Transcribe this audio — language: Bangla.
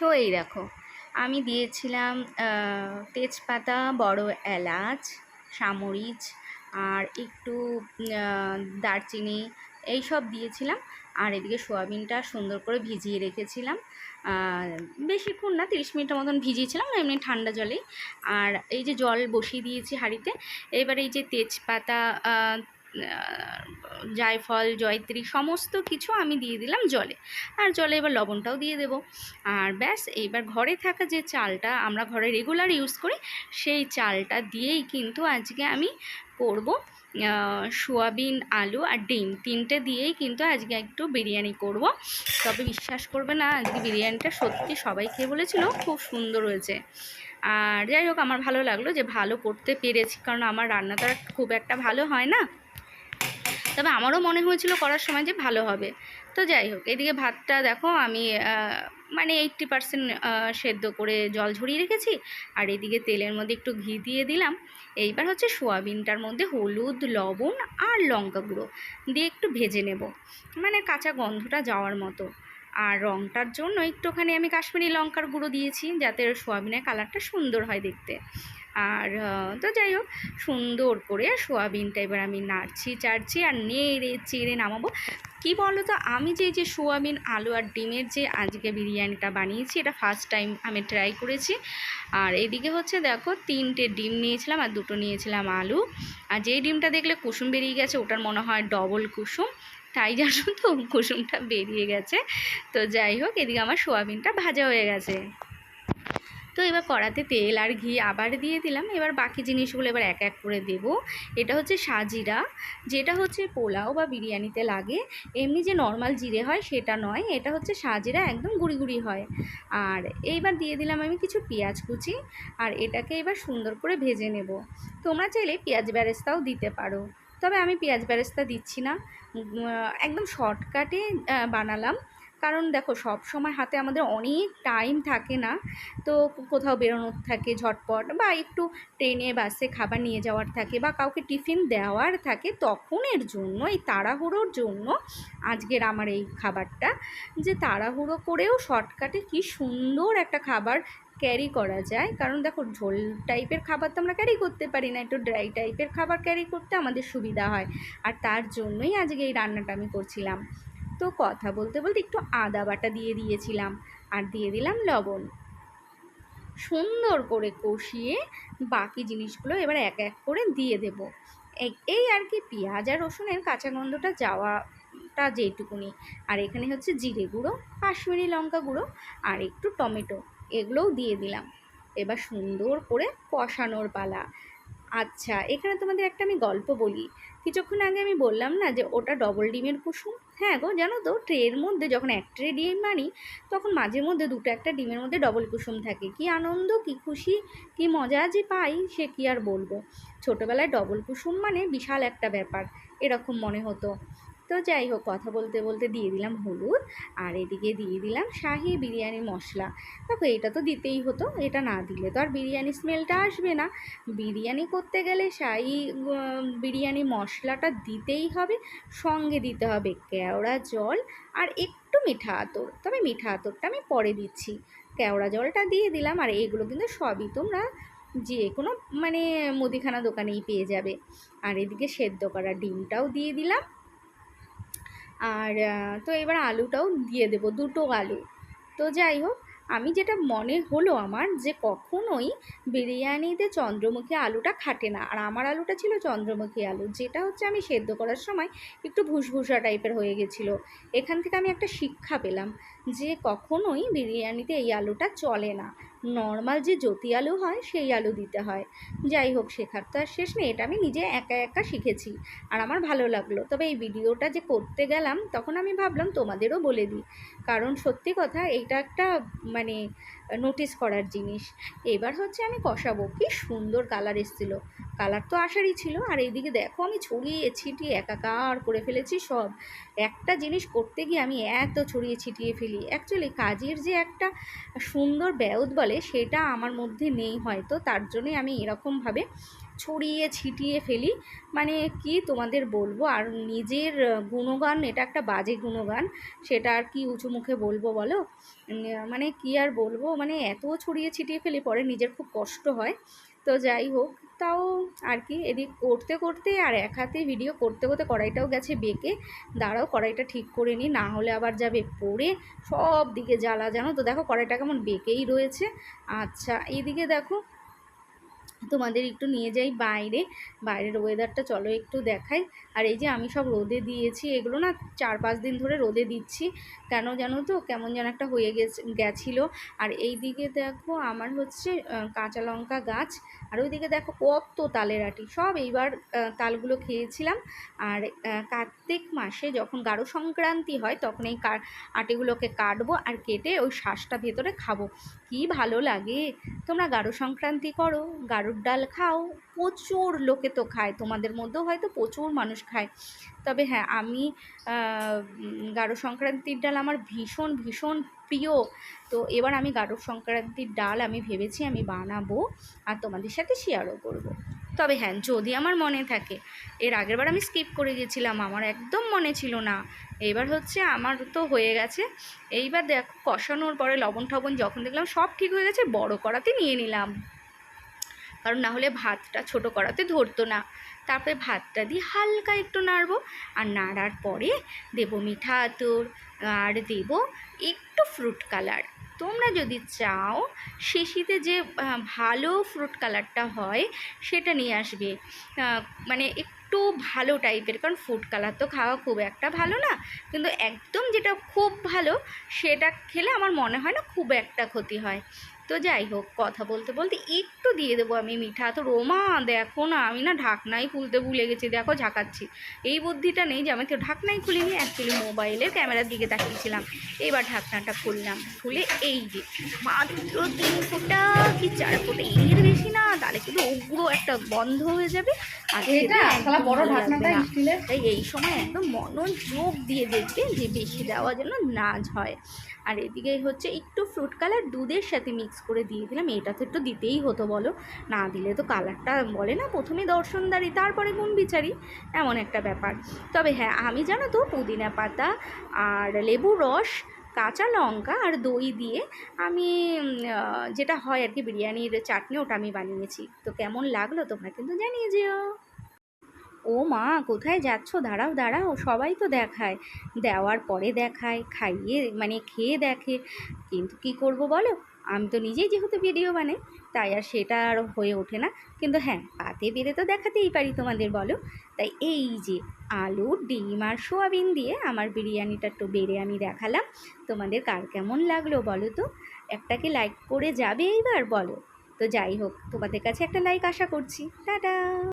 তো এই দেখো, আমি দিয়েছিলাম তেজপাতা, বড় এলাচ, সামরিচ আর একটু দারচিনি, এই সব দিয়েছিলাম। আর এদিকে সোয়াবিনটা সুন্দর করে ভিজিয়ে রেখেছিলাম। বেশিক্ষণ না, তিরিশ মিনিটের মতন ভিজিয়েছিলাম, এমনি ঠান্ডা জলেই। আর এই যে জল বসিয়ে দিয়েছি হাঁড়িতে, এবার এই যে তেজপাতা জায়ফল, জয়ত্রী, সমস্ত কিছু আমি দিয়ে দিলাম জলে। আর জলে এবার লবণটাও দিয়ে দেবো। আর ব্যাস, এইবার ঘরে থাকা যে চালটা আমরা ঘরে রেগুলার ইউজ করি, সেই চালটা দিয়েই কিন্তু আজকে আমি করব সোয়াবিন, আলু আর ডিম। তিনটে দিয়েই কিন্তু আজকে একটু বিরিয়ানি করব। তবে বিশ্বাস করবে না, আজকে বিরিয়ানিটা সত্যি সবাই খেয়ে বলেছিল, খুব সুন্দর হয়েছে। আর যাই হোক, আমার ভালো লাগল যে ভালো করতে পেরেছি, কারণ আমার রান্নাটা খুব একটা ভালো হয় না। তবে আমারও মনে হয়েছিল করার সময় যে ভালো হবে। তো যাই হোক, এদিকে ভাতটা দেখো আমি মানে এইট্টি পারসেন্ট সেদ্ধ করে জল ঝরিয়ে রেখেছি। আর এদিকে তেলের মধ্যে একটু ঘি দিয়ে দিলাম। এইবার হচ্ছে সোয়াবিনটার মধ্যে হলুদ, লবণ আর লঙ্কা গুঁড়ো দিয়ে একটু ভেজে নেব। মানে কাঁচা গন্ধটা যাওয়ার মতো। আর রঙটার জন্য একটুখানি আমি কাশ্মীরি লঙ্কার গুঁড়ো দিয়েছি যাতে সোয়াবিনের কালারটা সুন্দর হয় দেখতে। আর তো যাই হোক, সুন্দর করে সোয়াবিনটা এবার আমি নাড়ছি, চাড়ছি আর নেড়ে চেড়ে নামাবো। কি বলো তো আমি যে যে সোয়াবিন, আলু আর ডিমের যে আজকে বিরিয়ানিটা বানিয়েছি, এটা ফার্স্ট টাইম আমি ট্রাই করেছি। আর এদিকে হচ্ছে দেখো, তিনটে ডিম নিয়েছিলাম আর দুটো নিয়েছিলাম আলু। আর যেই ডিমটা দেখলে কুসুম বেরিয়ে গেছে, ওটার মনে হয় ডবল কুসুম। তাই জানো তো, কুসুমটা বেরিয়ে গেছে। তো যাই হোক, এদিকে আমার সোয়াবিনটা ভাজা হয়ে গেছে। তো এবার কড়াতে তেল আর ঘি আবার দিয়ে দিলাম। এবার বাকি জিনিসগুলো এবার এক এক করে দেব। এটা হচ্ছে সাজিরা, যেটা হচ্ছে পোলাও বা বিরিয়ানিতে লাগে। এমনি যে নর্মাল জিরে হয় সেটা নয়, এটা হচ্ছে সাজিরা একদম গুঁড়ি গুঁড়ি হয়। আর এইবার দিয়ে দিলাম আমি কিছু পেঁয়াজ কুচি, আর এটাকে এবার সুন্দর করে ভেজে নেব। তোমরা চাইলে পেঁয়াজ ব্যারেস্তাও দিতে পারো। তবে আমি পেঁয়াজ ব্যারেস্তা দিচ্ছি না। একদম শর্টকাটে বানালাম। কারণ দেখো, সব সময় হাতে আমাদের অনেক টাইম থাকে না। তো কোথাও বেরোনোর থাকে ঝটপট বা একটু ট্রেনে, বাসে খাবার নিয়ে যাওয়ার থাকে বা কাউকে টিফিন দেওয়ার থাকে, তখনের জন্য, এই তাড়াহুড়োর জন্য আজকের আমার এই খাবারটা। যে তাড়াহুড়ো করেও শর্টকাটে কি সুন্দর একটা খাবার ক্যারি করা যায়। কারণ দেখো, ঝোল টাইপের খাবার তো আমরা ক্যারি করতে পারি না, একটু ড্রাই টাইপের খাবার ক্যারি করতে আমাদের সুবিধা হয়। আর তার জন্যই আজকে এই রান্নাটা আমি করছিলাম। তো কথা বলতে বলতে একটু আদা বাটা দিয়ে দিয়েছিলাম আর দিয়ে দিলাম লবণ। সুন্দর করে কষিয়ে বাকি জিনিসগুলো এবার এক এক করে দিয়ে দেব। এই- আর কি পেঁয়াজ আর রসুনের কাঁচা গন্ধটা যাওয়াটা যেটুকুনি। আর এখানে হচ্ছে জিরে গুঁড়ো, কাশ্মীরি লঙ্কা গুঁড়ো আর একটু টমেটো, এগুলোও দিয়ে দিলাম। এবার সুন্দর করে কষানোর পালা। আচ্ছা এখানে তোমাদের একটা আমি গল্প বলি। কিছুক্ষণ আগে আমি বললাম না যে ওটা ডবল ডিমের কুসুম? হ্যাঁ গো, জানো তো ট্রের মধ্যে যখন এক ট্রে ডিম মানি তখন মাঝে মধ্যে দুটো একটা ডিমের মধ্যে ডবল কুসুম থাকে। কি আনন্দ, কি খুশি, কি মজা যে পাই, সে কি আর বলব? ছোটোবেলায় ডবল কুসুম মানে বিশাল একটা ব্যাপার, এরকম মনে হতো। তো যাই হোক, কথা বলতে বলতে দিয়ে দিলাম হলুদ আর এদিকে দিয়ে দিলাম শাহি বিরিয়ানি মশলা। দেখো, এটা তো দিতেই হতো, এটা না দিলে তো আর বিরিয়ানি স্মেলটা আসবে না। বিরিয়ানি করতে গেলে শাহি বিরিয়ানি মশলাটা দিতেই হবে, সঙ্গে দিতে হবে কেওড়া জল আর একটু মিঠা আতর। তবে মিঠা আতরটা আমি পরে দিচ্ছি। কেওড়া জলটা দিয়ে দিলাম আর এগুলো কিন্তু সবই তোমরা যে কোনো মানে মুদিখানা দোকানেই পেয়ে যাবে। আর এদিকে সেদ্ধ করা ডিমটাও দিয়ে দিলাম। আর তো এবার আলুটাও দিয়ে দেবো, দুটো আলু। তো যাই হোক, আমি যেটা মনে হলো আমার যে কখনোই বিরিয়ানিতে চন্দ্রমুখী আলুটা খাটে না। আর আমার আলুটা ছিল চন্দ্রমুখী আলু, যেটা হচ্ছে আমি সেদ্ধ করার সময় একটু ভুসভুসা টাইপের হয়ে গেছিল। এখান থেকে আমি একটা শিক্ষা পেলাম যে কখনোই বিরিয়ানিতে এই আলুটা চলে না। নর্মাল যে জ্যোতি আলু হয়, সেই আলু দিতে হয়। যাই হোক, শেখার তো আর শেষ নেই, এটা আমি নিজে একা একা শিখেছি আর আমার ভালো লাগল। তবে এই ভিডিওটা যে করতে গেলাম, তখন আমি ভাবলাম তোমাদেরও বলে দিই। কারণ সত্যি কথা এইটা একটা মানে নোটিস করার জিনিস। এবার হচ্ছে আমি কষাবো। কি সুন্দর কালার এসেছিল। কালার তো আসারই ছিল। আর এইদিকে দেখো আমি ছড়িয়ে ছিটিয়ে একাকার করে ফেলেছি সব। একটা জিনিস করতে গিয়ে আমি এত ছড়িয়ে ছিটিয়ে ফেলি। অ্যাকচুয়ালি কাজের যে একটা সুন্দর ব্যাউত বলে, সেটা আমার মধ্যে নেই হয়তো। তার জন্যই আমি এরকমভাবে ছড়িয়ে ছিটিয়ে ফেলি। মানে কি তোমাদের বলব? আর নিজের গুণগান, এটা একটা বাজে গুণগান, সেটা আর কি উঁচু মুখে বলব বলো? মানে কি আর বলব? মানে এত ছড়িয়ে ছিটিয়ে ফেলি, পরে নিজের খুব কষ্ট হয়। তো যাই হোক, তাও আর কি, এদিক করতে করতে আর এক হাতে ভিডিও করতে করতে কড়াইটাও গেছে বেঁকে। দাঁড়াও, কড়াইটা ঠিক করে নিই, না হলে আবার যাবে পড়ে সব দিকে জ্বালা জানো তো? দেখো কড়াইটা কেমন বেঁকেই রয়েছে। আচ্ছা এইদিকে দেখো তোমাদের একটু নিয়ে যাই বাইরে। বাইরের ওয়েদারটা চলো একটু দেখাই। আর এই যে আমি সব রোদে দিয়েছি, এগুলো না চার পাঁচ দিন ধরে রোদে দিচ্ছি। কেন জানো তো? কেমন যেন একটা হয়ে গেছে, গেছিল। আর এই দিকে দেখো আমার হচ্ছে কাঁচা লঙ্কা গাছ। আর ওইদিকে দেখো কত তালের আটি। সব এইবার তালগুলো খেয়েছিলাম। আর কার্তিক মাসে যখন গাঢ় সংক্রান্তি হয়, তখন এই আটিগুলোকে কাটবো আর কেটে ওই শ্বাসটা ভেতরে খাব। কি ভালো লাগে? তোমরা গাঢ় সংক্রান্তি করো, গাঢ়র ডাল খাও। প্রচুর লোকে তো খায়, তোমাদের মধ্যেও হয়তো প্রচুর মানুষ খায়। তবে হ্যাঁ আমি গাঢ় সংক্রান্তির ডাল আমার ভীষণ ভীষণ প্রিয়। তো এবার আমি গাঢ় সংক্রান্তির ডাল আমি ভেবেছি আমি বানাবো আর তোমাদের সাথে শেয়ারও করব। তবে হ্যাঁ যদি আমার মনে থাকে, এর আগেরবার আমি স্কিপ করে গেছিলাম, আমার একদম মনে ছিল না। এবার হচ্ছে আমার তো হয়ে গেছে। এইবার দেখো, কষানোর পরে লবণ টবণ যখন দেখলাম সব ঠিক হয়ে গেছে, বড় করাতে নিয়ে নিলাম। কারণ না হলে ভাতটা ছোট করাতে ধরতো না। তারপরে ভাতটা দিয়ে হালকা একটু নাড়বো, আর নাড়ার পরে দেবো মিঠা আতর, আর দেব একটু ফ্রুট কালার তোমরা যদি চাও শেষিতে যে ভালো ফ্রুট কালারটা হয়, সেটা নিয়ে আসবে। মানে একটু ভালো টাইপের কারণ ফুড কালার তো খাওয়া খুব একটা ভালো না। কিন্তু একদম যেটা খুব ভালো, সেটা খেলে আমার মনে হয় না খুব একটা ক্ষতি হয়। তো যাই হোক কথা বলতে বলতে একটু দিয়ে দেবো আমি মিঠা। তো রোমা দেখো না আমি না ঢাকনাই খুলতে ভুলে গেছি দেখো ঝাঁকাচ্ছি। এই বুদ্ধিটা নেই যে আমি কেউ ঢাকনাই খুলিনি অ্যাকচুয়ালি মোবাইলের ক্যামেরার দিকে তাকিয়েছিলাম। এবার ঢাকনাটা খুললাম খুলে এই যে মাত্র তিন ফোঁটা কি চার ফোঁটা এর বেশি না তাহলে কিন্তু উগ্র একটা বন্ধ হয়ে যাবে। আর সেটা বড় ঢাকনাটা না। তাই এই সময় একদম মনোযোগ দিয়ে দেখবে যে বেশি দেওয়া যেন নাজ হয় আর এদিকে হচ্ছে একটু ফ্রুট কালার দুধের সাথে মিক্স করে দিয়ে দিলাম। এটা তো একটু দিতেই হতো বলো। না দিলে তো কালারটা বলে না, প্রথমে দর্শনদারি, তারপরে গুণ বিচারি এমন একটা ব্যাপার। তবে হ্যাঁ আমি জানো তো পুদিনা পাতা আর লেবু রস, কাঁচা লঙ্কা আর দই দিয়ে আমি যেটা হয় আর কি, বিরিয়ানির চাটনি ওটা আমি বানিয়েছি। তো কেমন লাগল তোমরা কিন্তু জানিয়ে যেও। ও মা, কোথায় যাচ্ছ? দাঁড়াও দাঁড়াও, সবাই তো দেখায়। দেওয়ার পরে দেখায়, খাইয়ে মানে খেয়ে দেখে। কিন্তু কি করব বলো? আমি তো নিজেই যেহেতু ভিডিও বানাই, তাই আর সেটা আর হয়ে ওঠে না। কিন্তু হ্যাঁ পাতে বেড়ে তো দেখাতেই পারি তোমাদের বলো। তাই এই যে আলু, ডিম আর সোয়াবিন দিয়ে আমার বিরিয়ানিটা একটু বেড়ে আমি দেখালাম। তোমাদের কার কেমন লাগল বলো তো? একটাকে লাইক করে যাবে এইবার বলো? তো যাই হোক, তোমাদের কাছে একটা লাইক আশা করছি। টাটা!